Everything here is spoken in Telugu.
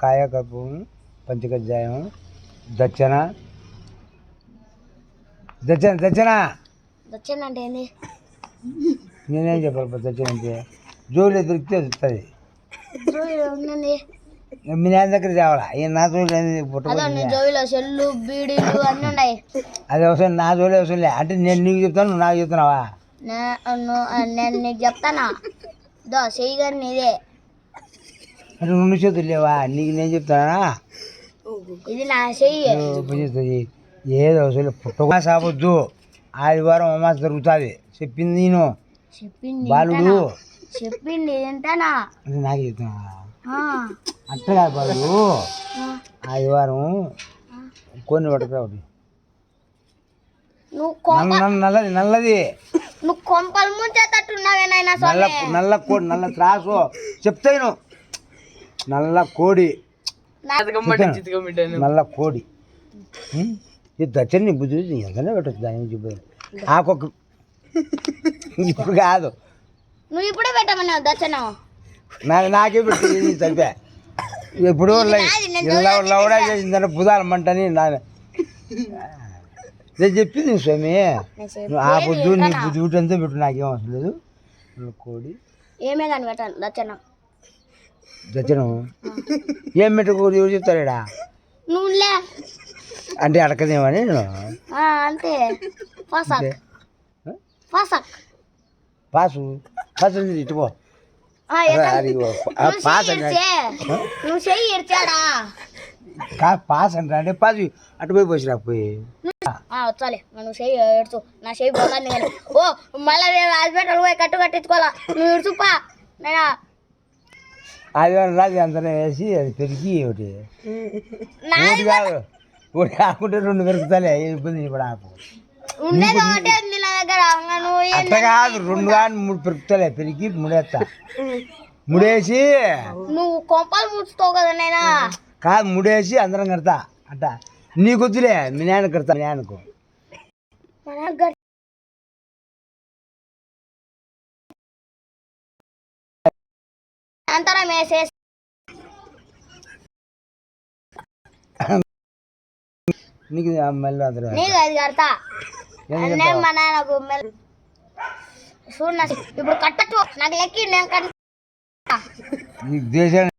కాయకల్పం పంచకజ్జాయం దచ్చన. దచ్చన దచ్చన! వచ్చానంటే ఏంది? నేనేం చెప్పాలి దచ్చన అంటే? జోలు దొరికితే వస్తుంది. మీ నాన్న దగ్గర తేవాలా ఈ నా జోలు జోయిలో సెల్లు బీడీలు అన్నీ ఉన్నాయి. అది అవసరం నా జోలే అవసరం లే. అంటే నేను నీకు చెప్తాను నాకు చెప్తున్నావా? నేను నీకు చెప్తానా? దో నీదే. అంటే రెండు చేతులు లేవా? నీకు నేను చెప్తానా? ఇది నా చెయ్యి. ఏదో అవసరం పుట్టగా సాపొద్దు ఆదివారం అమాస జరుగుతుంది. చెప్పింది నేను. చెప్పింది బాలుడు. చెప్పింది ఏంటనా నాకే చెప్తున్నా. అట్లా కాదు బాలుడు. ఆదివారం కొన్ని నల్ల- నల్లది నల్లది. నువ్వు కొంపలు ముంచేటట్టున్నావే నల్ల నల్ల కోడి నల్ల త్రాసు. చెప్తాను నల్ల కోడి. నల్ల కోడి? ఇది దచ్చని నీ బుద్ధి ఎంతనే పెట్టచ్చు దాని చెప్పారు ఆకొక ఇప్పుడు కాదు. నువ్వు ఇప్పుడే పెట్టమన్నావు దర్శనం నాకు నాకే పెట్టి చదివా ఎప్పుడు లౌడా చేసిందని బుధాలు మంటని నా నేను చెప్పింది స్వామి ఆ బుద్ధి నీ? బుద్ధి అంతా పెట్టు నాకేం అవసరం లేదు. కోడి. ఏమే కానీ పెట్టాను దర్శనం దచ్చనం ఏం పెట్టకూడదు ఎవరు చెప్తారా నువ్వులే అంటే అడకదేమని నేను. అంతే. ఫసక్. పాసు పాసు ఉంది, ఇటు పో. ఆ, ఎక్కడ- అరే, అరే, ఆ నువ్వు పాస్. నువ్వు చెయ్యి ఇడిచాడా కా పాస్ అంటే అంటే పాసు అటు పోయి పోసి రాకపోయి ఆ, వచ్చాలే నువ్వు చెయ్యి ఎడుచు నా చెయ్యి పోతుంది ఓ మళ్ళీ నేను హాస్పిటల్ పోయి కట్టు కట్టించుకోవాలా? నువ్వు ఇడుచుపా నేనా? ఆదివారం రాజు అంతనే వేసి అది పెరిగి ఒకటి. ఒకటి కాదు ఒకటి కాకుంటే రెండు పెరుగుతాలే ఇబ్బంది ఇప్పుడు ఆకు? అట్లా కాదు రెండు కానీ మూడు పెరుగుతాలే పెరిగి ముడేస్తా. ముడేసి నువ్వు కొంపలు ముచ్చుతావు కదా నేనా కాదు ముడేసి అందరం కడతా అట్ట నీకు వద్దులే మీ నాన్న కడతా మీ అంతరం వేసేసి నీకు మళ్ళీ నీకు అది కడతా. నేను మా నాన్నకు చూడు ఇప్పుడు కట్టచ్చు. నాకు లెక్కి నేను కట్ట నీకు దేశాన్ని